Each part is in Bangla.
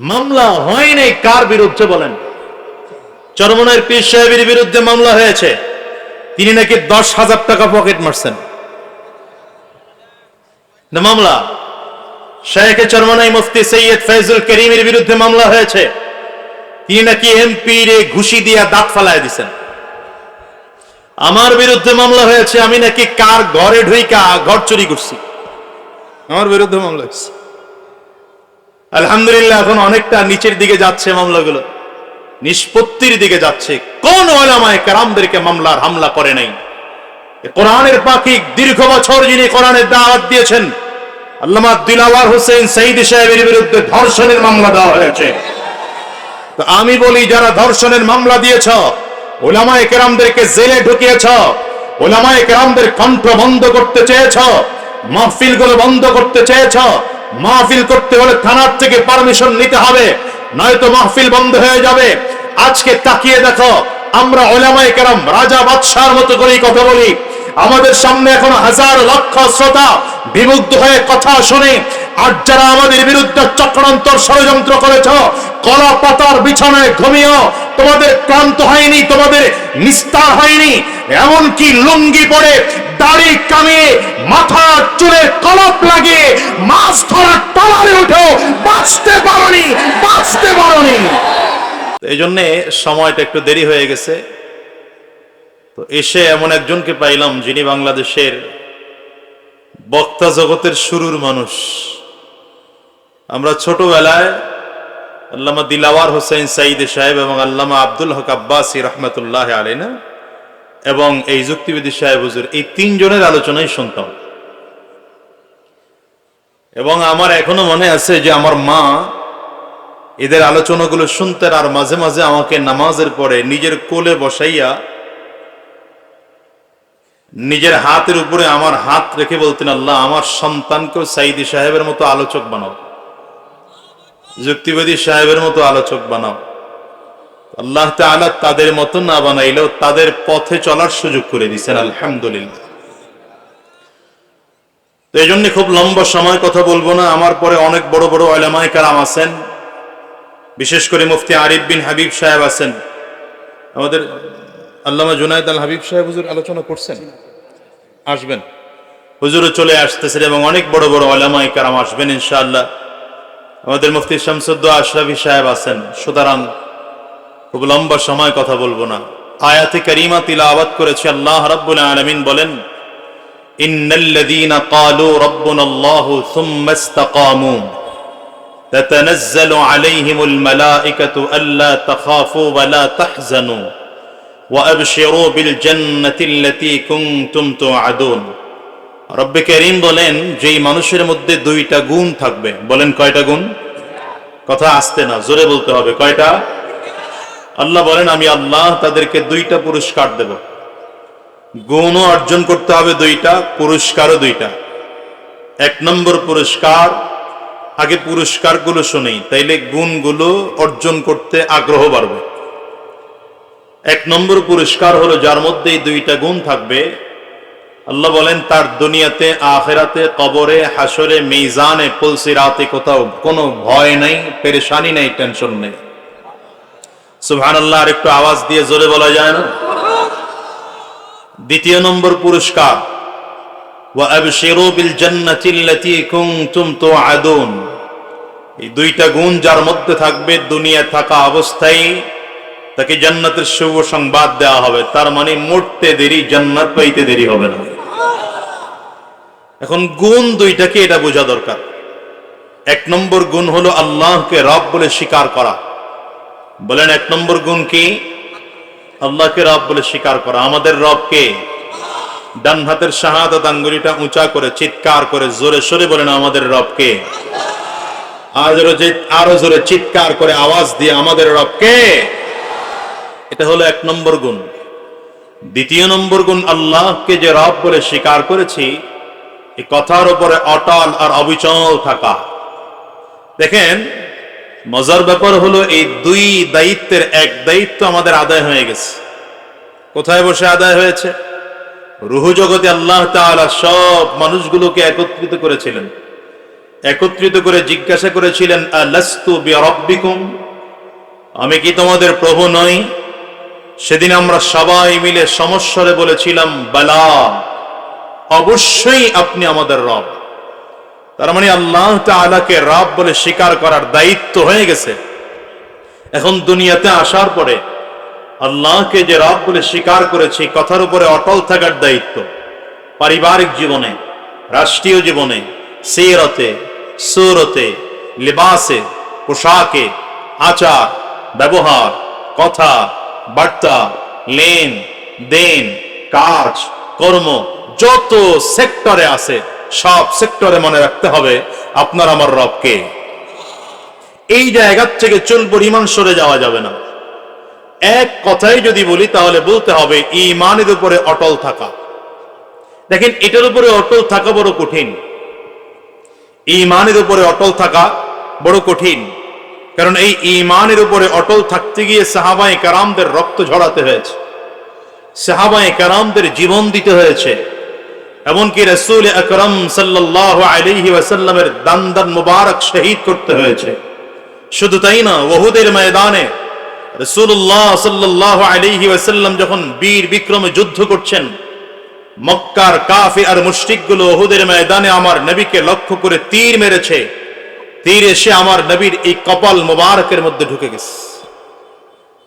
মামলা হয় নাই, কার বিরুদ্ধে বলেন? চরমনের পীর সাহেবের বিরুদ্ধে মামলা হয়েছে। তিনি নাকি দশ হাজার টাকা পকেট মারছেন। মামলা। শেখ চরমনাই মুফতি সৈয়দ ফৈজুল করিমের বিরুদ্ধে মামলা হয়েছে। তিনি নাকি এমপি রে ঘুষি দিয়া দাঁত ফালায় দিছেন। আমার বিরুদ্ধে মামলা হয়েছে, আমি নাকি কার ঘরে ঢুইকা ঘর চুরি করছি। আমার বিরুদ্ধে মামলা হয়েছে। আলহামদুলিল্লাহ, এখন অনেকটা নিচের দিকে যাচ্ছে মামলাগুলো। নিষ্পত্তির দিকে যাচ্ছে। কোন ওলামায় কারামদেরকে মামলার হামলা করে নাই। কোরআনের পাখি দীর্ঘ বছর যিনি কোরআনের দাওয়াত দিয়েছেন, আল্লামা দিলাওয়ার হোসেন বিরুদ্ধে ধর্ষণের মামলা দেওয়া হয়েছে। আমি বলি, যারা ধর্ষণের মামলা দিয়েছ কেরামদেরকে কেরামদের কণ্ঠ বন্ধ করতে চেয়েছ মাহফিলগুলো বন্ধ করতে চেয়েছ মাহফিল করতে হলে থানার থেকে পারমিশন নিতে হবে, নয়তো মাহফিল বন্ধ হয়ে যাবে। আজকে তাকিয়ে দেখো, আমরা ওলামায় কেরাম, রাজা বাদশার মতো করেই কথা বলি। আমাদের সামনে এখন হাজার লক্ষ শ্রোতা বিমুগ্ধ হয়ে কথা শুনে, আর যারা আমাদের বিরুদ্ধে চক্রান্তর ষড়যন্ত্র করেছ, কলা পাতার বিছানায় ঘুমিয়েও, তোমাদের ক্লান্ত হয়নি, তোমাদের নিস্তার হয়নি, এমনকি লুঙ্গি পরে দাড়ি কামিয়ে, মাথা চুলে কলপ লাগিয়ে, মাছ ধরার টলারে উঠেও বাঁচতে পারোনি বাঁচতে পারোনি। এই জন্যে সময়টা একটু দেরি হয়ে গেছে। তো এসে এমন একজনকে পাইলাম যিনি বাংলাদেশের বক্তা জগতের শুরুর মানুষ। আমরা ছোটবেলায় আল্লামা দিলাওয়ার হোসেন সাইদ সাহেব এবং আল্লামা আব্দুল হক আব্বাসী রহমতুল্লাহ আলাইনা এবং এই যুক্তিবিদী সাহেব হুজুর, এই তিনজনের আলোচনাই শুনতাম। এবং আমার এখনও মনে আছে যে আমার মা এদের আলোচনাগুলো শুনতেন আর মাঝে মাঝে আমাকে নামাজের পরে নিজের কোলে বসাইয়া নিজের হাতের উপরে আমার হাত রেখে বলতেন, আল্লাহ, আমার সন্তানকেও সাইদি সাহেবের মতো আলোচক বানাও। যুক্তিবাদী সাহেবের মতো আলোচক বানাও। আল্লাহ তাআলা তাদের মতো না বানাইলেও তাদের পথে চলার সুযোগ করে দিচ্ছেন আলহামদুলিল্লাহ। তো এই জন্য খুব লম্বা সময় কথা বলব না, আমার পরে অনেক বড় বড় আলামায় কালাম আছেন। বিশেষ করে মুফতি আরিফ বিন হাবিব সাহেব আছেন। আমাদের আল্লামা জুনায়দ আল হাবিব সাহেব হুজুর আলোচনা করছেন। আসবেন। হুজুরও চলে আসতেছেন এবং অনেক বড় বড় আলামাই কারাম আসবেন ইনশাআল্লাহ। আমাদের মুফতি শামসুদ্দ আশরাফি সাহেব আছেন, সুতরাং খুব লম্বা সময় কথা বলবো না আয়াতে কারিমা তিলাওয়াত করেছে আল্লাহ রাব্বুল আলামিন বলেন ইন্নাল্লাযীনা ক্বালু রাব্বুনাল্লাহু সুম্মা ইসতাকামু تتنزل عليهم الملائكة ألا تخافوا ولا تحزنوا وأبشروا بالجنة التي كنتم توعدون রব্বে করিম বলেন যেই মানুষের মধ্যে দুইটা গুণ থাকবে বলেন কয়টা গুণ কথা আসতে না জোরে বলতে হবে কয়টা আল্লাহ বলেন, আমি আল্লাহ তাদেরকে দুইটা পুরস্কার দেব। গুণও অর্জন করতে হবে দুইটা, পুরস্কারও দুইটা। এক নম্বর পুরস্কার, আগে পুরস্কারগুলো শুনি তাইলে গুণগুলো অর্জন করতে আগ্রহ বাড়বে। এক নম্বর পুরস্কার হলো, যার মধ্যে এই দুইটা গুণ থাকবে। আল্লাহ বলেন, তার দুনিয়াতে, আখেরাতে, কবরে হাসরে মিজানে পুলসিরাতে কোথাও কোনো ভয় নাই, পেরেশানি নাই, টেনশন নেই। সুবহানাল্লাহ আর একটু আওয়াজ দিয়ে জোরে বলা যায় না? দ্বিতীয় নম্বর পুরস্কার। অবস্থায়, তাকে জান্নাতের শুভ সংবাদ দেওয়া হবে। তার মানে দেরি, জান্নাত দেরি হবে না। এখন গুণ দুইটাকে এটা বোঝা দরকার। এক নম্বর গুণ হলো আল্লাহকে রব বলে স্বীকার করা। বলেন এক নম্বর গুণ কি? আল্লাহকে রব বলে স্বীকার করা। আমাদের রবকে ডান হাতের শাহাদাত আঙ্গুলিটা উঁচা করে, চিৎকার করে, জোরে সরে বলেন আমাদের রবকে। আরও আরও জোরে চিৎকার করে আওয়াজ দিয়ে আমাদের রবকে। এটা হলো এক নম্বর গুণ। দ্বিতীয় নম্বর গুণ, আল্লাহকে যে রব বলে স্বীকার করেছি এই কথার উপরে অটল আর অবিচল থাকা। দেখেন মজার ব্যাপার হলো এই দুই দায়িত্বের এক দায়িত্ব আমাদের আদায় হয়ে গেছে। কোথায় বসে আদায় হয়েছে? রুহু জগতে আল্লাহ সব মানুষগুলোকে একত্রিত করেছিলেন। একত্রিত করে জিজ্ঞাসা করেছিলেন আমি কি তোমাদের প্রভু নই? সেদিন আমরা সবাই মিলে সমস্বরে বলেছিলাম, বালা, অবশ্যই আপনি আমাদের রব। তার মানে আল্লাহ তাআলাকে রব বলে স্বীকার করার দায়িত্ব হয়ে গেছে। এখন দুনিয়াতে আসার পরে আল্লাহকে যে রব বলে স্বীকার করেছি কথার উপরে অটল থাকার দায়িত্ব। পারিবারিক জীবনে, রাষ্ট্রীয় জীবনে সেরতে সুরতে, লিবাসে, পোশাকে, আচার, ব্যবহার, কথা, বার্তা, লেন, দেন, কাজ, কর্ম, যত সেক্টরে আছে সব সেক্টরে মনে রাখতে হবে, আপনার আমার রবকে। এই জায়গার থেকে চুল পরিমাণ সরে যাওয়া যাবে না। এক কথাই যদি বলি, তাহলে বলতে হবে ইমানের উপরে অটল থাকা। দেখেন, এটার উপরে অটল থাকা বড় কঠিন। ইমানের উপরে অটল থাকা বড় কঠিন। কারণ এই ইমানের উপরে অটল থাকতে গিয়ে সাহাবাই কারামদের রক্ত ঝরাতে হয়েছে। সাহাবাই কারামদের জীবন দিতে হয়েছে। এমনকি রসুল আকরম সাল্লাহ আলহি ওয়াসাল্লামের দান দান মুবারক শহীদ করতে হয়েছে। শুধু তাই না, ওহুদের ময়দানে রসুল্লাহ সাল্লাহ আলহি ওয়াসাল্লাম যখন বীর বিক্রমে যুদ্ধ করছেন, মক্কার কাফি আর মুশরিকগুলো ওহুদের ময়দানে আমার নবীকে লক্ষ্য করে তীর মেরেছে। তীর এসে আমার নবীর এই কপাল মোবারকের মধ্যে ঢুকে গেছে।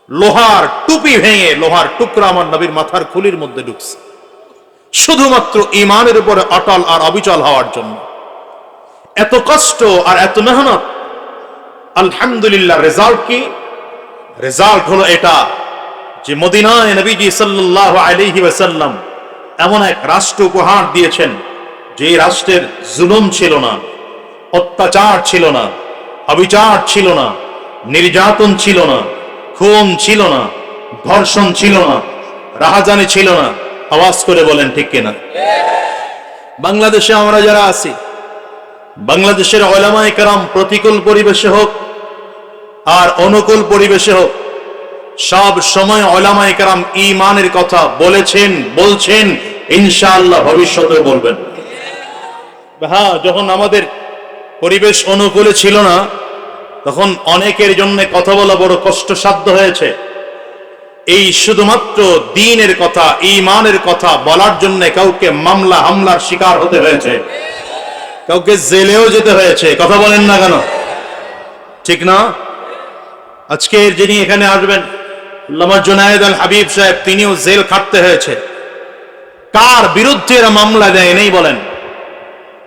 লোহার টুপি ভেঙে, লোহার টুকরা আমার নবীর মাথার খুলির মধ্যে ঢুকছে। শুধুমাত্র ইমানের উপরে অটল আর অবিচল হওয়ার জন্য। এত কষ্ট আর এত মেহনত, আলহামদুলিল্লাহ রেজাল্ট কি? রেজাল্ট হলো এটা যে মদিনায় নবীজি সাল্লাল্লাহু আলাইহি ওয়াসাল্লাম এমন এক রাষ্ট্র উপহার দিয়েছেন, যে রাষ্ট্রের জুলুম ছিল না, অত্যাচার ছিল না, অবিচার ছিল না, নির্যাতন ছিল না, খুন ছিল না, ধর্ষণ ছিল না, রাহাজানি ছিল না আওয়াজ করে বলেন, ঠিক কিনা? বাংলাদেশে আমরা যারা আছি, বাংলাদেশের ওলামায়ে কেরাম প্রতিকূল পরিবেশে হোক আর অনুকূল পরিবেশে হোক, সব সময় ওলামায়ে কেরাম ইমানের কথা বলেছেন, বলছেন, ইনশাআল্লাহ ভবিষ্যতে বলবেন। হ্যাঁ যখন আমাদের পরিবেশ অনুকূলে ছিল না, তখন অনেকের জন্য কথা বলা বড় কষ্টসাধ্য হয়েছে। এই শুধুমাত্র দিনের কথা ইমানের কথা বলার জন্য কাউকে মামলা, হামলার শিকার হতে হয়েছে। কাউকে জেলেও যেতে হয়েছে। কথা বলেন না কেন? ঠিক না? আজকের যিনি এখানে আসবেন আল্লামা জুনায়েদ আল হাবিব সাহেব, তিনিও জেল খাটতে হয়েছে। কার বিরুদ্ধে এরা মামলা দেয় নেই বলেন।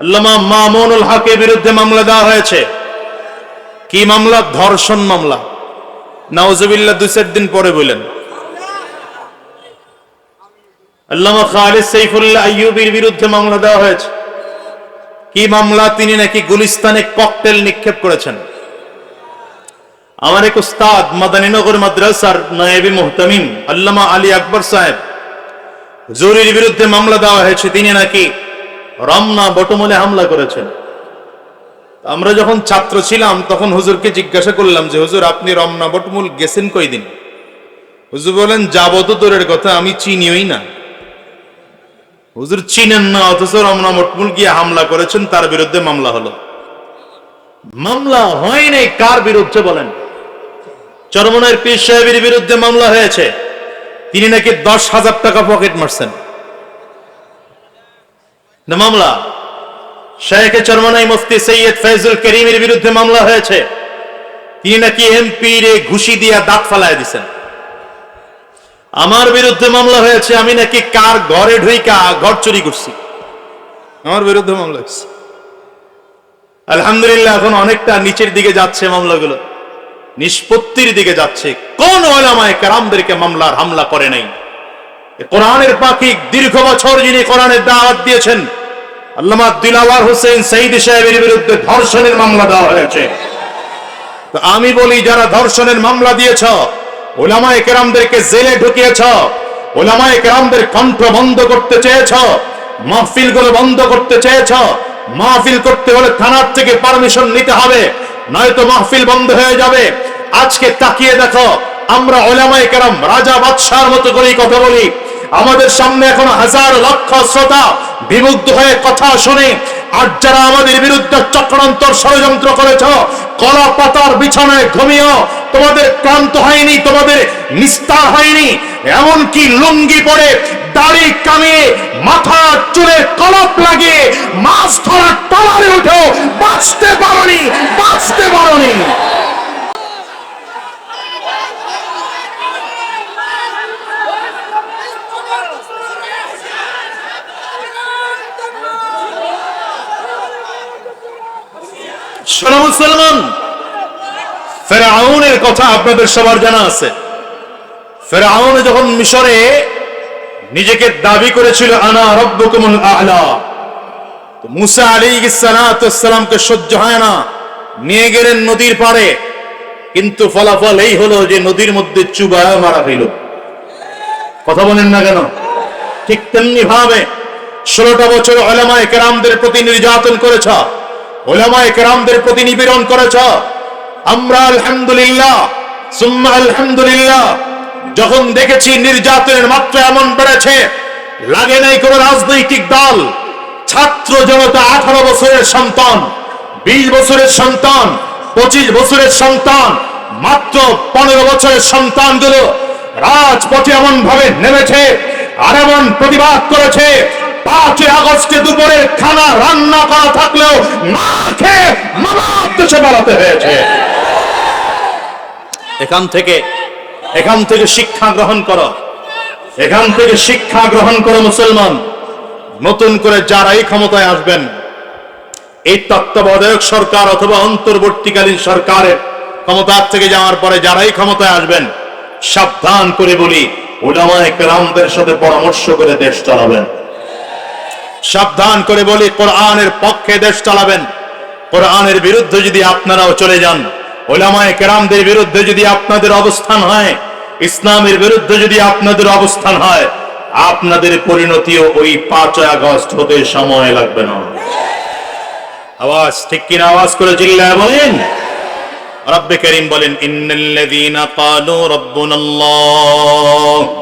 আল্লামা মামুনুল হকের বিরুদ্ধে মামলা দেওয়া হয়েছে। কি মামলা? ধর্ষণ মামলা। নাউজুবিল্লাহ, দুই চার দিন পরে বললেন আল্লামা খালিদ সাইফুল্লাহ আইয়ুবির বিরুদ্ধে মামলা দেওয়া হয়েছে। কি মামলা? তিনি নাকি গুলিস্তানে ককটেল নিক্ষেপ করেছেন। আমার এক উস্তাদ, মাদানীনগর মাদ্রাসার নায়েবি মুহতামিম, আল্লামা আলী আকবর সাহেব জরির বিরুদ্ধে মামলা দেওয়া হয়েছে। তিনি নাকি রমনা বটমলে হামলা করেছেন। আমরা যখন ছাত্র ছিলাম, তখন হুজুরকে জিজ্ঞাসা করলাম যে, হুজুর, আপনি রমনা বটমূল গেছেন কয়দিন? হুজুর বলেন, যাব তো দূরের কথা, আমি চিনিওই না। হুজুর চিনেন না, অথচ রমনা বটমূল গিয়ে হামলা করেছেন, তার বিরুদ্ধে মামলা হলো। মামলা হয় নাই, কার বিরুদ্ধে বলেন? চরমনের পীর সাহেবের বিরুদ্ধে মামলা হয়েছে। তিনি নাকি দশ হাজার টাকা পকেট মারছেন। মামলা। শেখ চরমনাই মুফতি সৈয়দ ফৈজুল করিমের বিরুদ্ধে মামলা হয়েছে। তিনি নাকি এমপি রে ঘুষি দিয়া দাঁত ফালায় দিছেন। আমার বিরুদ্ধে মামলা হয়েছে, আমি নাকি কার ঘরে ঢুইকা ঘর চুরি করছি। আমার বিরুদ্ধে মামলা হয়েছে। আলহামদুলিল্লাহ, এখন অনেকটা নিচের দিকে যাচ্ছে মামলাগুলো। নিষ্পত্তির দিকে যাচ্ছে। কোন ওলামায় কারামদেরকে মামলার হামলা করে নাই। কোরআনের পাখি দীর্ঘ বছর যিনি কোরআনের দাওয়াত দিয়েছেন, আল্লামা দিলাওয়ার হোসেন সঈদ সাহেবের বিরুদ্ধে ধর্ষণের মামলা দেওয়া হয়েছে। তো আমি বলি, যারা ধর্ষণের মামলা দিয়েছ ওলামায়ে কেরামদেরকে জেলে ঢুকিয়েছ, ওলামায়ে কেরামদের কণ্ঠ বন্ধ করতে চেয়েছ মাহফিলগুলো বন্ধ করতে চেয়েছ, মাহফিল করতে হলে থানার থেকে পারমিশন নিতে হবে, নয়তো মাহফিল বন্ধ হয়ে যাবে। আজকে তাকিয়ে দেখো, আমরা ওলামায়ে কেরাম, রাজা বাদশার মতো করেই কথা বলি। আমাদের সামনে এখন হাজার লক্ষ শ্রোতা বিমুগ্ধ হয়ে কথা শুনে আর যারা আমাদের বিরুদ্ধে চক্রান্তর ষড়যন্ত্র করেছ, কলা পাতার বিছানায় ঘুমিয়েও তোমাদের ক্লান্ত হয়নি, তোমাদের নিস্তার হয়নি, এমনকি লুঙ্গি পরে দাড়ি কামিয়ে, মাথা চুলে কলপ লাগিয়ে, মাছ ধরার টলারে উঠেও বাঁচতে পারি বাঁচতে পারোনি। ফেরাউনের কথা আপনাদের সবার জানা আছে। ফেরাউন যখন মিশরে নিজেকে দাবি করেছিল, আনা তো মুসা আলী সালামকে সহ্য হয় না। নিয়ে গেলেন নদীর পাড়ে। কিন্তু ফলাফল এই হলো যে নদীর মধ্যে চুবায় মারা হইল কথা বলেন না কেন? ঠিক তেমনি ভাবে ষোলোটা বছর ওলামায় কেরামদের প্রতি নির্যাতন করেছ। ওলামায় কেরামদের প্রতি নিপীড়ন করেছ। আমরা আলহামদুলিল্লাহ, সুম্মা আলহামদুলিল্লাহ, যখন দেখেছি নির্যাতনের মাত্রা এমন বেড়েছে, লাগে নাই কোন রাজনৈতিক দল, ছাত্র জনতা, আঠারো বছরের সন্তান, বিশ বছরের সন্তান, পঁচিশ বছরের সন্তান, মাত্র পনেরো বছরের সন্তানগুলো রাজপথে এমন ভাবে নেমেছে আর এমন প্রতিবাদ করেছে পাঁচই আগস্টে দুপুরের খানা রান্না করা থাকলেও দেশে বেড়াতে হয়েছে। এখান থেকে এখান থেকে শিক্ষা গ্রহণ করো। এখান থেকে শিক্ষা গ্রহণ করো মুসলমান। নতুন করে যারাই ক্ষমতায় আসবেন, এই তত্ত্বাবধায়ক সরকার অথবা অন্তর্বর্তীকালীন সরকারের ক্ষমতার থেকে যাওয়ার পরে যারাই ক্ষমতায় আসবেন, সাবধান করে বলি ওলামায়ে কেরামদের সাথে পরামর্শ করে দেশ চালাবেন। সাবধান করে বলি, কোরআনের পক্ষে দেশ চালাবেন। কোরআনের বিরুদ্ধে যদি আপনারাও চলে যান, ওলামায়ে কেরামদের বিরুদ্ধে যদি আপনাদের অবস্থান হয়, ইসলামের বিরুদ্ধে যদি আপনাদের অবস্থান হয়, আপনাদের পরিণতিও ওই পাঁচ আগস্ট হতে সময় লাগবে না। আওয়াজ ঠিক কিনা আওয়াজ করে চিল্লায় বলেন? রব্বে করিম বলেন, ইন্নাল্লাযীনা ক্বালু রাব্বুনাল্লাহ।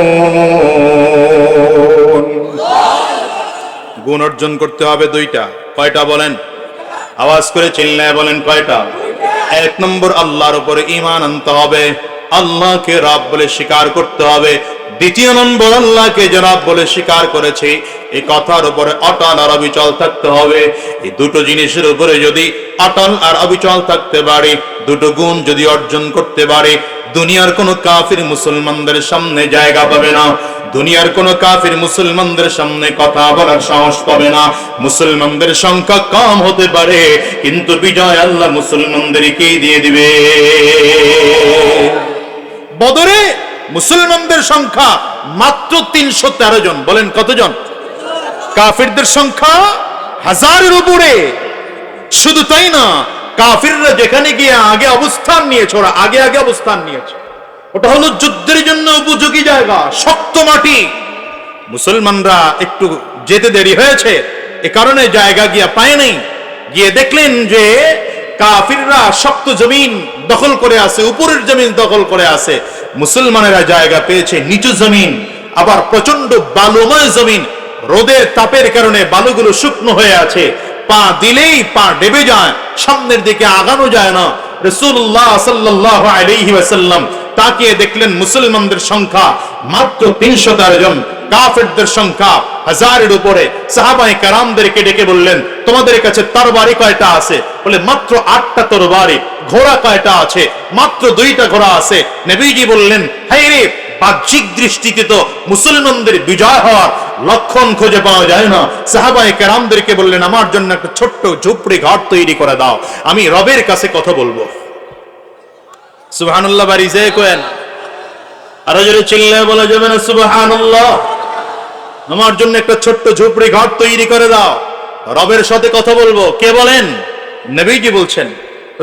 গুণ অর্জন করতে হবে দুইটা। কয়টা বলেন? আওয়াজ করে চিল্লায় বলেন কয়টা? এক নম্বর, আল্লাহর উপরে ইমান আনতে হবে। আল্লাহকে রব বলে স্বীকার করতে হবে। দ্বিতীয় নম্বর, আল্লাহকে রব বলে স্বীকার করেছে। এই কথার উপরে অটল আর অবিচল থাকতে হবে। এই দুটো জিনিসের উপরে যদি অটল আর অবিচল থাকতে পারে, দুটো গুণ যদি অর্জন করতে পারে, দুনিয়ার কোন কাফির মুসলমানদের সামনে জায়গা পাবে না। দুনিয়ার কোন কাফির মুসলমানদের সামনে কথা বলার সাহস পাবে না। মুসলমানদের সংখ্যা কম হতে পারে, কিন্তু বিজয় আল্লাহ মুসলমানদেরকে দিয়ে দিবে? বদরে মুসলমানদের সংখ্যা মাত্র তিনশো তেরো জন। বলেন কতজন? কাফিরদের সংখ্যা হাজারের উপরে। শুধু তাই না, কাফিররা যেখানে গিয়ে আগে অবস্থান নিয়েছে, ওরা আগে আগে অবস্থান নিয়েছে। ওটা হলো যুদ্ধের জন্য উপযোগী জায়গা, শক্ত মাটি। মুসলমানরা একটু যেতে দেরি হয়েছে, এ কারণে জায়গা গিয়া পায় নাই। গিয়ে দেখলেন যে কাফিররা শক্ত জমিন দখল করে আছে, উপরের জমিন দখল করে আছে। মুসলমানেরা জায়গা পেয়েছে নিচু জমিন, আবার প্রচণ্ড বালুময় জমিন। রোদের তাপের কারণে বালুগুলো শুকনো হয়ে আছে। পা দিলেই পা ডেবে যায়, সামনের দিকে আগানো যায় না। রসুল্লাহ সাল্লাহ আলাইহি ওয়াসাল্লাম তাকিয়ে দেখলেন মুসলমানদের সংখ্যা মাত্র তিনশো তেরো জন, কাফেরদের সংখ্যা হাজারের উপরে। সাহাবাই কারামদেরকে ডেকে বললেন, তোমাদের কাছে তরবারি কয়টা আছে? বলে, মাত্র আটটা তরবারি, ঘোড়া কয়টা আছে? মাত্র দুইটা ঘোড়া আছে। নবীজি বললেন, হাই রে, বাহ্যিক দৃষ্টিতে তো মুসলমানদের বিজয় হওয়ার লক্ষণ খুঁজে পাওয়া যায় না। সাহাবাই কেরামদেরকে বললেন, আমার জন্য একটা ছোট্ট ঝুপড়ি ঘর তৈরি করে দাও। আমি রবের কাছে কথা বলব। সুবহানাল্লাহ বাড়ি যে কোয়েন। আরও জোরে চিল্লে বলা যাবে না, সুবহানাল্লাহ। আমার জন্য একটা ছোট্ট ঝুপড়ি ঘর তৈরি করে দাও। রবের সাথে কথা বলব। কে বলেন? নবীজি বলছেন।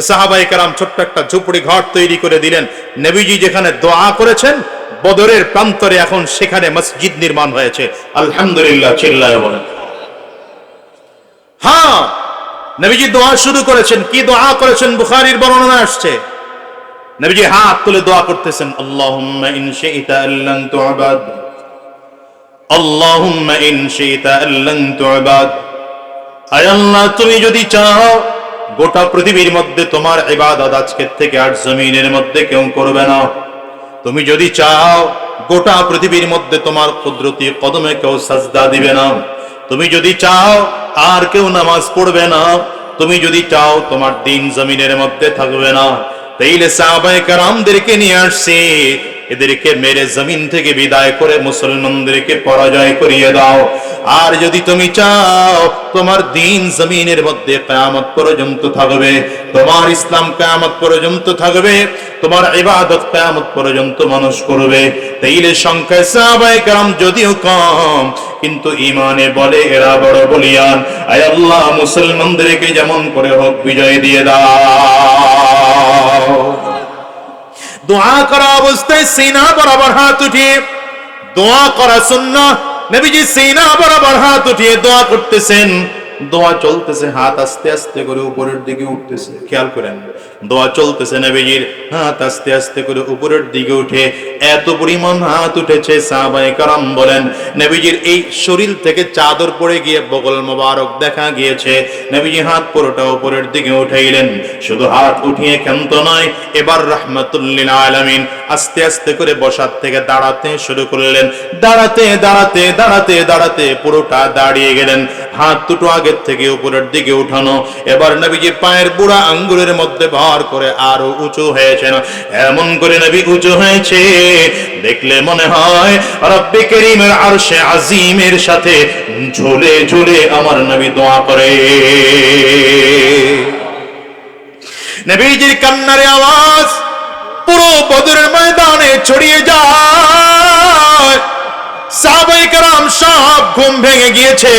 সাহাবাই কারাম ছোট্ট একটা ঝুপড়ি ঘর তৈরি করে দিলেন। নবীজি যেখানে দোয়া করেছেন, বদরের প্রান্তরে এখন সেখানে মসজিদ নির্মাণ হয়েছে। আলহামদুলিল্লাহ, চিল্লায় বলেন। হ্যাঁ নবীজি দোয়া শুরু করেছেন। কি দোয়া করেছেন? বুখারীর বর্ণনা আসছে। নবীজি হাত তুলে দোয়া করতেছেন, আল্লাহুম্মা ইন শি'তা আল্লান তু'বাদ, আল্লাহুম্মা ইন শি'তা আল্লান তু'বাদ। আয় আল্লাহ, তুমি যদি চাও গোটা পৃথিবীর মধ্যে তোমার ইবাদত আজকের থেকে আর জমিনের মধ্যে কেউ করবে না। তুমি যদি চাও গোটা পৃথিবীর মধ্যে তোমার কুদরতি কদমে কেউ সাজদা দিবে না। তুমি যদি চাও আর কেউ নামাজ পড়বে না। তুমি যদি চাও তোমার দিন জমিনের মধ্যে থাকবে না। তাইলে সাহাবায়ে কারামদেরকে নিয়ে আসছে। এদেরকে মেরে জমিন থেকে বিদায় করে মুসলমানদেরকে পরাজয় করিয়ে দাও আর যদি তুমি চাও তোমার দিন জমিনের মধ্যে কিয়ামত পর্যন্ত থাকবে তোমার ইসলাম কিয়ামত পর্যন্ত থাকবে তোমার ইবাদত কিয়ামত পর্যন্ত মানুষ করবে তাইলে সংখ্যায় সাহাবায়ে کرام যদিও কম কিন্তু ইমানে বলে এরা বড় বলিয়ান আয় আল্লাহ মুসলমানদেরকে যেমন করে হোক বিজয় দিয়ে দাও দোয়া করা অবস্থায় সিনা বরাবর হাত উঠিয়ে দোয়া করা শূন্য নবীজি সিনা বরাবর হাত উঠিয়ে দোয়া করতেছেন। দোয়া চলতেছে, হাত আস্তে আস্তে করে উপরের দিকে উঠতেছে। খেয়াল করেন। দোয়া চলতেছে নবীজির। হাত আস্তে আস্তে করে উপরের দিকে উঠে এত পরিমাণ হাত উঠেছে সাহাবায়ে কারাম বলেন। নবীজির এই শরীর থেকে চাদর পড়ে গিয়ে বগল মোবারক দেখা গিয়েছে। নবীজি হাত পুরোটা উপরের দিকে উঠাইলেন শুধু হাত উঠিয়ে ক্ষান্ত নয়, এবার রহমতুল্লিল আলামিন আস্তে আস্তে করে বসার থেকে দাঁড়াতে শুরু করলেন। দাঁড়াতে দাঁড়াতে দাঁড়াতে দাঁড়াতে পুরোটা দাঁড়িয়ে গেলেন। হাত দুটো আগের থেকে উপরের দিকে উঠানো। এবার নবীজি পায়ের বুড়া আঙ্গুলের মধ্যে ভর করে আরও উঁচু হয়েছে না এমন করে নবী উঁচু হয়েছে। দেখলে মনে হয়, রব্বি করিমের আরশে আজিমের সাথে ঝুলে ঝুলে আমার নবী দোয়া করে। নবীজির কান্নারে আওয়াজ পুরো বদরের ময়দানে ছড়িয়ে যায়। সাহাবাই কারাম সব ঘুম ভেঙে গিয়েছে।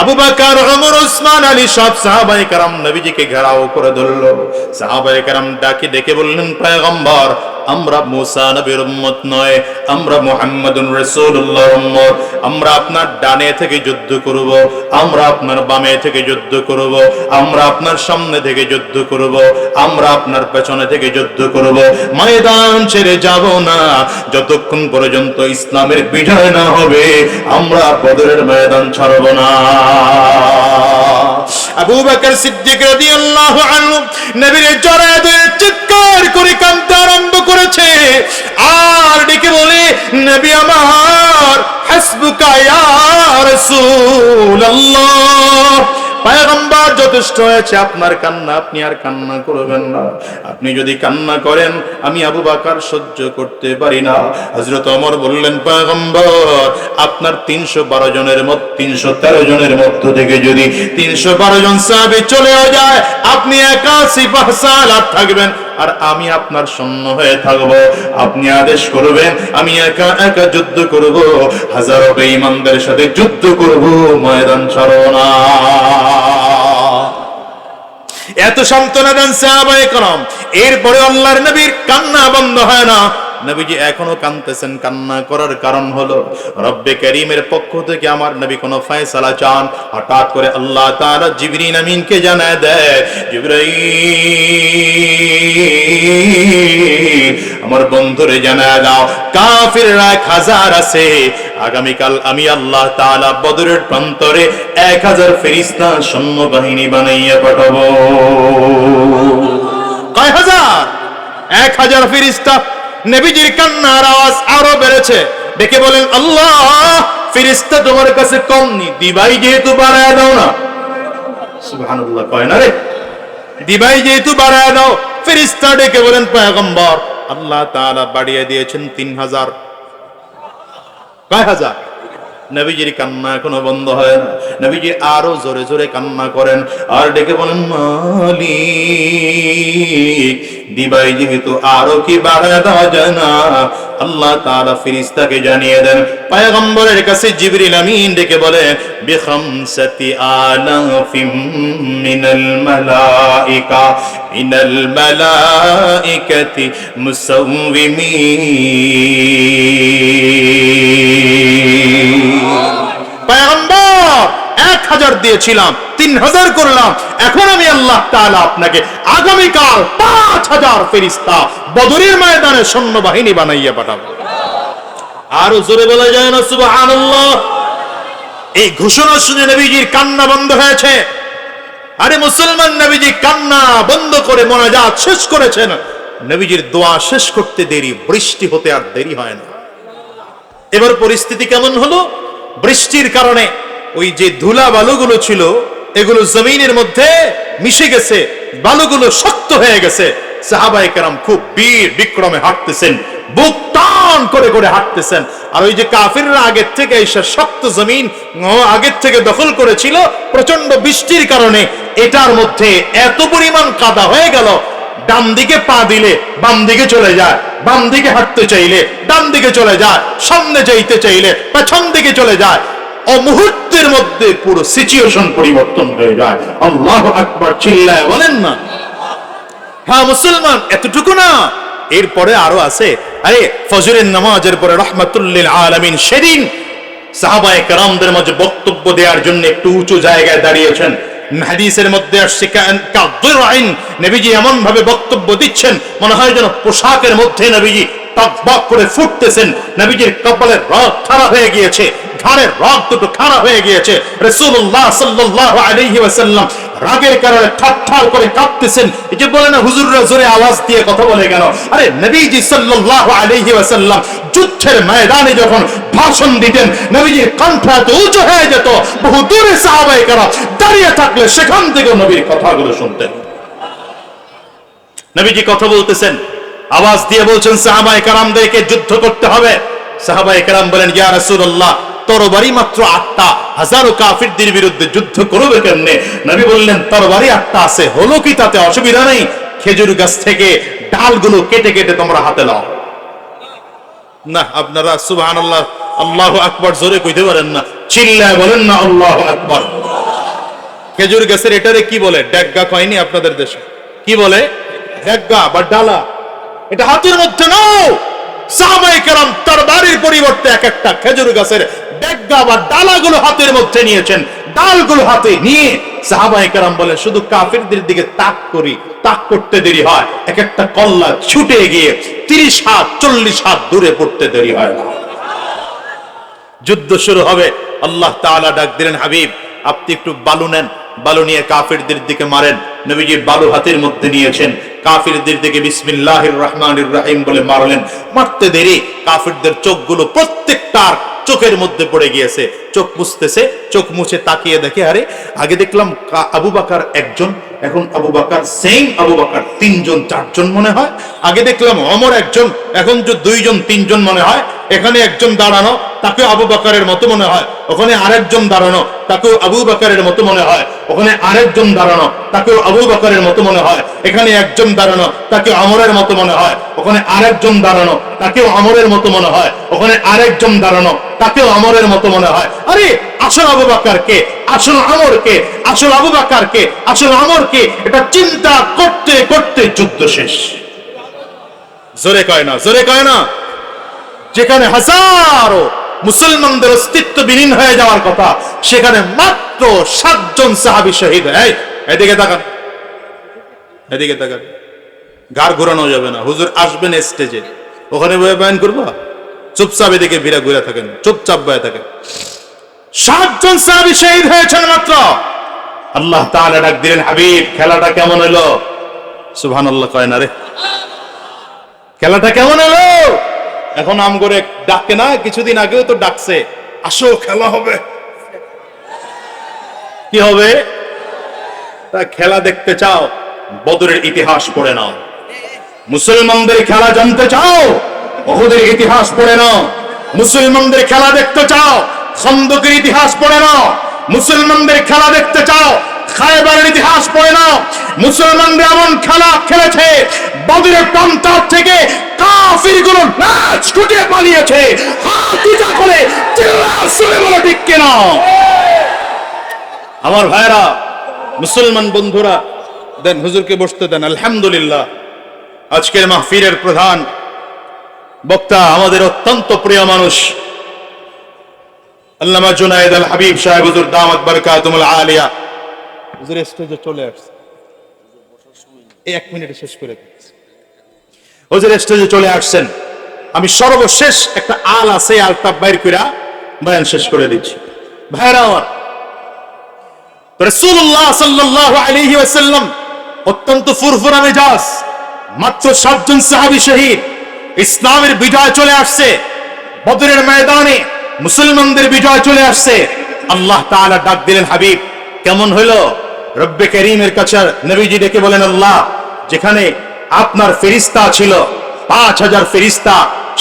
আবু বাকার, ওমর, ওসমান আলী সব সাহাবাই কারাম নবীজিকে ঘেরাও করে ধরলো। সাহাবাই কারাম ডাকে ডেকে বললেন, পয়গম্বর আমরা মুসা নবীর উম্মত নয়, আমরা মুহাম্মাদুর রাসূলুল্লাহর উম্মত। আমরা আপনার ডানে থেকে যুদ্ধ করব, আমরা আপনার বামে থেকে যুদ্ধ করব, আমরা আপনার সামনে থেকে যুদ্ধ করব, আমরা আপনার পেছনে থেকে যুদ্ধ করব। ময়দান ছেড়ে যাব না, যতক্ষণ পর্যন্ত ইসলামের বিজয় না হবে, আমরা বদরের ময়দান ছাড়ব না। আবু বকর সিদ্দিক রাদিয়াল্লাহু আনহু নবীর জড়ায় ধরে চিৎকার করে কাঁদতে আরম্ভ করেছে। আর ডেকে বলে, নবী আমার, হাসবুকা ইয়া রাসূলুল্লাহ। পায়গম্বর যথেষ্ট হয়েছে, আপনার কান্না আপনি আর কান্না করবেন না। আপনি যদি কান্না করেন, আমি আবু বাকার সহ্য করতে পারি না। হজরত অমর বললেন, পায়গম্বর, আপনার তিনশো বারো জনের মত, তিনশো তেরো জনের মধ্য থেকে যদি তিনশো বারো জন সাহাবি চলেও যায়, আপনি একা সিপাহ সালার থাকবেন আর আমি আপনার সৈন্য হয়ে থাকব আপনি আদেশ করবেন আমি একা একা যুদ্ধ করব হাজারো বেঈমানদের সাথে যুদ্ধ করব ময়দান ছাড়ো না এত সান্ত্বনা দেন সাহাবায়ে کرام এরপরে আল্লাহর নবীর কান্না বন্ধ হয় না নবীজি এখনও কানতেছেন কান্না করার কারণ হলো, রব্বে করিমের পক্ষ থেকে আমার নবী কোনো ফয়সালা চান। হঠাৎ করে আল্লাহ তাআলা জিবরিল আমিনকে জানায় দেয়, জিবরাইল, আমার বন্ধুরে জানায় দাও, কাফিররা হাজার আছে। আগামীকাল আমি আল্লাহ তাআলা বদরের প্রান্তরে এক হাজার ফেরিস্তা সৈন্য বাহিনী বানাইয়া পাঠাবো। কয় হাজার? এক হাজার ফিরিস্তা নবীজির কান্নার আওয়াজ আরও বেড়েছে। ডেকে বলেন, আল্লাহ ফিরিস্তা তোমার কাছে কম নি দিবাই যেহেতু বাড়ায় দাও না। সুবহানাল্লাহ, কয় না রে? দিবাই যেহেতু বাড়ায় দাও ফিরিস্তা ডেকে বলেন, পয়গম্বর, আল্লাহ তাআলা বাড়িয়ে দিয়েছেন তিন হাজার। কয় হাজার? নবীজির কান্না এখনও বন্ধ হয়। না নবীজি আরও জোরে জোরে কান্না করেন। আর ডেকে বলেন, মালিক, দিবাই যেহেতু আরও কি বাড়া দেওয়া যায় না, আল্লাহ তাআলা ফিরিস্তাকে জানিয়ে দেন, পয়গম্বরের কাছে জিবরিল আমিন ডেকে বলে, বিখামসাতি আলাফিম মিনাল মালাইকা, মিনাল মালাইকাতি মুসাউবিমিন পয়গম্বর ঘোষণা শুনে নবীজির কান্না বন্ধ হয়েছে। আরে মুসলমান নবীজি কান্না বন্ধ করে মোনাজাত শেষ করেছেন। নবীজির দোয়া শেষ করতে দেরি, বৃষ্টি হতে আর দেরি হয় না। এবার পরিস্থিতি কেমন হলো? বৃষ্টির কারণে ওই যে ধুলা বালুগুলো ছিল, এগুলো জমিনের মধ্যে মিশে গেছে, বালুগুলো শক্ত হয়ে গেছে। সাহাবাই কেরাম খুব বীর বিক্রমে হাঁটতেছেন, বুক টান করে করে হাঁটতেছেন। আর ওই যে কাফিররা আগের থেকে এসে শক্ত জমিন আগের থেকে দখল করেছিল প্রচণ্ড বৃষ্টির কারণে এটার মধ্যে এত পরিমাণ কাদা হয়ে গেল ডান দিকে পা দিলে বাম দিকে চলে যায় বাম দিকে হাঁটতে চাইলে ডান দিকে চলে যায়, সামনে যাইতে চাইলে পেছন দিকে চলে যায়। ও মুহূর্তের মধ্যে পুরো সিচুয়েশন পরিবর্তন হয়ে যায়। আল্লাহ আকবার চিল্লায় বলেন না। হ্যাঁ মুসলমান, এতটুকু না। এরপরে আরও আছে, আরে ফজরের নামাজের পরে রহমাতুল্লিল আলামিন সেদিন সাহাবায়ে কেরামদের মাঝে বক্তব্য দেওয়ার জন্য একটু উঁচু জায়গায় দাঁড়িয়েছেন। হাদিসের মধ্যে আসছে নবীজি এমন ভাবে বক্তব্য দিচ্ছেন, মনে হয় যেন পোশাকের মধ্যে নবীজি টক করে ফুটতেছেন। নবীজির কপালের রথ খারাপ হয়ে গিয়েছে। ঘাড়ের রগ দুটো খারাপ হয়ে গিয়েছে। রাগের কারণে ঠাট্টাল করে কাঁপতেছেন। এই যে বলে না জোরে আওয়াজ দিয়ে কথা বলে কেন আরে নবীজি যুদ্ধের ময়দানে যখন ভাষণ দিতেন, নবীজির কণ্ঠ এত উঁচু হয়ে যেত, বহু দূরে দাঁড়িয়ে থাকলে সেখান থেকে নবীর কথাগুলো শুনতেন। নবীজি কথা বলতেছেন, আওয়াজ দিয়ে বলছেন, সাহাবায়ে কারামদেরকে যুদ্ধ করতে হবে। সাহাবায়ে কারাম বলেন, ইয়া তরবারি মাত্র আটটা। হাজারো কাফিরদের বিরুদ্ধে যুদ্ধ করবে কেমনে? নবী বললেন, তরবারি আটটা আছে, হলো কি তাতে অসুবিধা নেই? খেজুর গাছ থেকে ডালগুলো কেটে কেটে তোমরা হাতে নাও। না, আপনারা সুবহানাল্লাহ, আল্লাহু আকবার জোরে কইতে পারেন না। চিল্লায় বলেন না, আল্লাহু আকবার। খেজুর গাছের এটারে কি বলে? ডেগগা কয়নি আপনাদের দেশে? কি বলে? ডেগগা বা ডালা। এটা হাতের মধ্যে নাও! সাহাবাই তার বাড়ির পরিবর্তে এক একটা খেজুর গাছের ডেগগা বা ডালাগুলো হাতের মধ্যে নিয়েছেন। ডালগুলো হাতে নিয়ে বলে, শুধু দিকে তাক করি, তাক করতে দেরি হয়। এক একটা কল্লা ছুটে গিয়ে তিরিশ হাত, চল্লিশ হাত দূরে পড়তে দেরি হয় যুদ্ধ শুরু হবে। আল্লাহ তাআলা ডাক দিলেন, হাবিব, আপনি একটু বালু নেন। বালু নিয়ে কাফিরদের দিকে মারেন। নবীজি বালু হাতের মধ্যে নিয়েছেন। কাফিরদের দিকে বিসমিল্লাহির রহমানির রহিম বলে মারলেন। মারতে দেরি, কাফিরদের চোখগুলো প্রত্যেকটার চোখের মধ্যে পড়ে গিয়েছে। চোখ মুছতেছে, চোখ মুছে তাকিয়ে দেখে, আরে, আগে দেখলাম আবু বাকার একজন, এখন আবু বাকার সেম আবু বাকার। তিনজন, চারজন মনে হয়। আগে দেখলাম অমর একজন, এখন যে দুইজন, তিনজন মনে হয়। এখানে একজন দাঁড়ানো, তাকে আবু বাকারের মতো মনে হয়। ওখানে আরেকজন দাঁড়ানো, তাকেও আবু বাকারের মতো মনে হয়। ওখানে আরেকজন দাঁড়ানো, তাকেও আবু বাকারের মতো মনে হয়। এখানে একজন দাঁড়ানো, তাকে আমরের মতো মনে হয়। ওখানে আরেকজন দাঁড়ানো, তাকেও আমরের মতো মনে হয়। ওখানে আরেকজন দাঁড়ানো, তাকেও আমরের মতো মনে হয়। আরে, আসল আবু বাকার কে? আসল আমর কে? আসল আবু বাকার কে? আসল আমর কে? এটা চিন্তা করতে করতে যুদ্ধ শেষ। জোরে কয় না, জোরে কয় না। যেখানে হাজারো মুসলমানদের অস্তিত্ব বিলীন হয়ে যাওয়ার কথা, সেখানে মাত্র সাতজন সাহাবি শহীদ এই, এদিকে তাকান। এদিকে তাকান। গার ঘোরানো যাবে না। হুজুর আসবেন স্টেজে ওখানে বয়ে বয়ান করব? চুপচাপ এদিকে ভিড়া ঘুরে থাকেন, চুপচাপ বয়ে থাকেন। সাতজন সাহাবি শহীদ হয়েছেন মাত্র। আল্লাহ তাআলা ডাক দিলেন, হাবিব, খেলাটা কেমন হলো? সুবহানাল্লাহ কয় না রে। খেলাটা কেমন এলো এখন আম করে ডাকে না, কিছুদিন আগেও তো ডাকছে। আসো, খেলা হবে। কি হবে? তা খেলা দেখতে চাও, বদরের ইতিহাস পড়ে নাও। মুসলমানদের খেলা জানতে চাও ওহুদের ইতিহাস পড়ে নাও। মুসলমানদের খেলা দেখতে চাও খন্দকের ইতিহাস পড়ে নাও। মুসলমানদের খেলা দেখতে চাও খায়বারের ইতিহাস পড়ে নাও। মুসলমানরা এমন খেলা খেলেছে, বদরের প্রান্তার থেকে কাফিরগুলো নাচ ছুটে পালিয়েছে। হাত করে চিল্লা বলো, ঠিক আমার ভাইরা, মুসলমান বন্ধুরা, দেন হুজুরকে বসতে দেন, আলহামদুলিল্লাহ। আজকের মাহফিরের প্রধান বক্তা আমাদের অত্যন্ত প্রিয় মানুষ, আল্লামা জুনায়েদ আল হাবিব সাহেব, হুজুর দামাত বারকাতুমুল আলিয়া। স্টেজে চলে আসছে। এক মিনিটে শেষ করে স্টেজে চলে আসছেন। আমি সর্বশেষ একটা আল আছে আলটা বাইর কইরা বয়ান শেষ করে দিচ্ছি। ভাইরা আমার ওয়াসাল্লাম অত্যন্ত ফুরফুরা মেজাজ, মাত্র সাতজন সাহাবী শহীদ, ইসলামের বিজয় চলে আসছে, বদরের ময়দানে মুসলমানদের বিজয় চলে আসছে। আল্লাহ তাআলা ডাক দিলেন, হাবিব, কেমন হইল রব্বে করিমের কাছে নবীজি ডেকে বলেন, আল্লাহ, যেখানে আপনার ফেরিস্তা ছিল, পাঁচ হাজার ফেরিস্তা,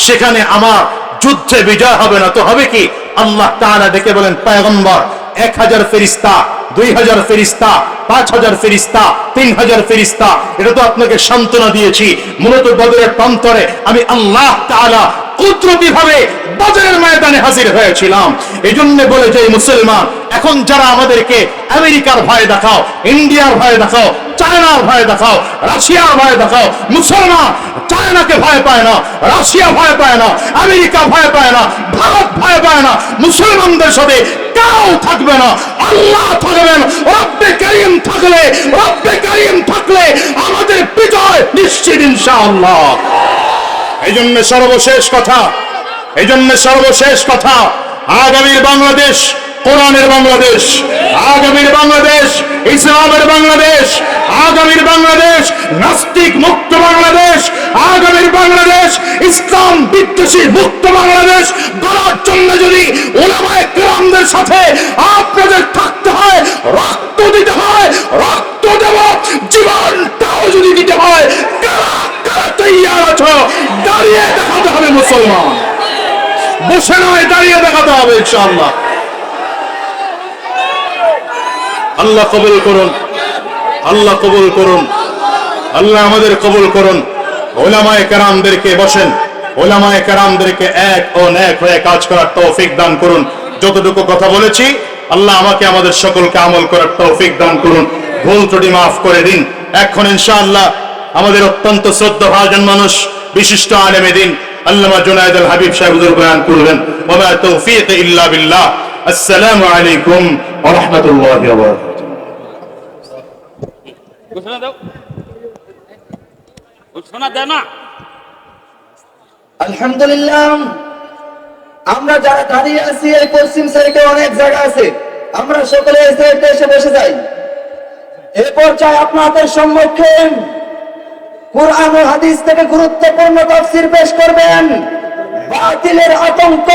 সেখানে আমার যুদ্ধে বিজয় হবে না, তো হবে কি? আল্লাহ তাআলা ডেকে বলেন, পয়গম্বর, এক হাজার ফেরিস্তা, দুই হাজার ফেরিস্তা, পাঁচ হাজার ফেরিস্তা, তিন হাজার ফেরিস্তা, এটা তো আপনাকে সান্ত্বনা দিয়েছি। মূলত বদরের প্রান্তরে আমি আল্লাহ তাআলা কুদরতি ভাবে বদরের ময়দানে হাজির হয়েছিলাম। এই জন্য বলে যে মুসলমান, এখন যারা আমাদেরকে আমেরিকার ভয় দেখাও, ইন্ডিয়ার ভয় দেখাও, চায়নার ভয় দেখাও, রাশিয়ার ভয় দেখাও, মুসলমান, চায়নাকে ভয় পায় না, রাশিয়া ভয় পায় না, আমেরিকা ভয় পায় না, ভারত ভয় পায় না, মুসলমানদের সাথে কেউ থাকবে না, আল্লাহ থাকবেন, রব্বে করিম থাকলে, রব্বে করিম থাকলে আমাদের বিজয় নিশ্চিত ইনশাআল্লাহ। এই জন্য সর্বশেষ কথা এই জন্য সর্বশেষ কথা। আগামীর বাংলাদেশ কোরআনের বাংলাদেশ, আগামীর বাংলাদেশ, ইসলামের বাংলাদেশ, আগামীর বাংলাদেশ, নাস্তিক মুক্ত বাংলাদেশ, আগামীর বাংলাদেশ, ইসলাম বিদ্বেষী মুক্ত বাংলাদেশ গড়ার জন্য যদি ওলামায়ে কেরামদের সাথে আপনাদের থাকতে হয়, রক্ত দিতে হয়, রক্ত দেব জীবনটাও যদি দিতে হয় তৈয়ার আছো? দাঁড়িয়ে দেখাতে হবে মুসলমান। বসে নয়, দাঁড়িয়ে দেখাতে হবে ইনশাআল্লাহ। আল্লাহ কবুল করুন। আল্লাহ কবুল করুন। আল্লাহ আমাদের কবুল করুন। ওলামায়ে কারামদেরকে বসেন। ওলামায়ে কারামদেরকে এক ও এক হয়ে কাজ করার তৌফিক দান করুন। যতটুকু কথা বলেছি, আল্লাহ আমাকে আমাদের সকলকে আমল করার তৌফিক দান করুন। ভুল ত্রুটি মাফ করে দিন। এখন ইনশাআল্লাহ আমাদের অত্যন্ত শ্রদ্ধা ভাজন মানুষ, বিশিষ্ট আলেমে দিন, আল্লামা জুনায়দ আল হাবিব সাহেব বয়ান করবেন ওয়া তৌফিক ইল্লা বিল্লাহ। আসসালামু আলাইকুম রাহমাতুল্লাহি ওয়া বারাকাতুহু। ঘোষণা দাও। ঘোষণা দেয় না। আলহামদুলিল্লাহ আমরা যারা দাঁড়িয়ে আছি এই পশ্চিম সাইডে অনেক জায়গা আছে আমরা সকলে এই সাইডে এসে বসে যাই। এরপর চাই আপনাদের সম্মুখে কোরআন ও হাদিস থেকে গুরুত্বপূর্ণ তফসির পেশ করবেন। বাতিলের আতঙ্ক।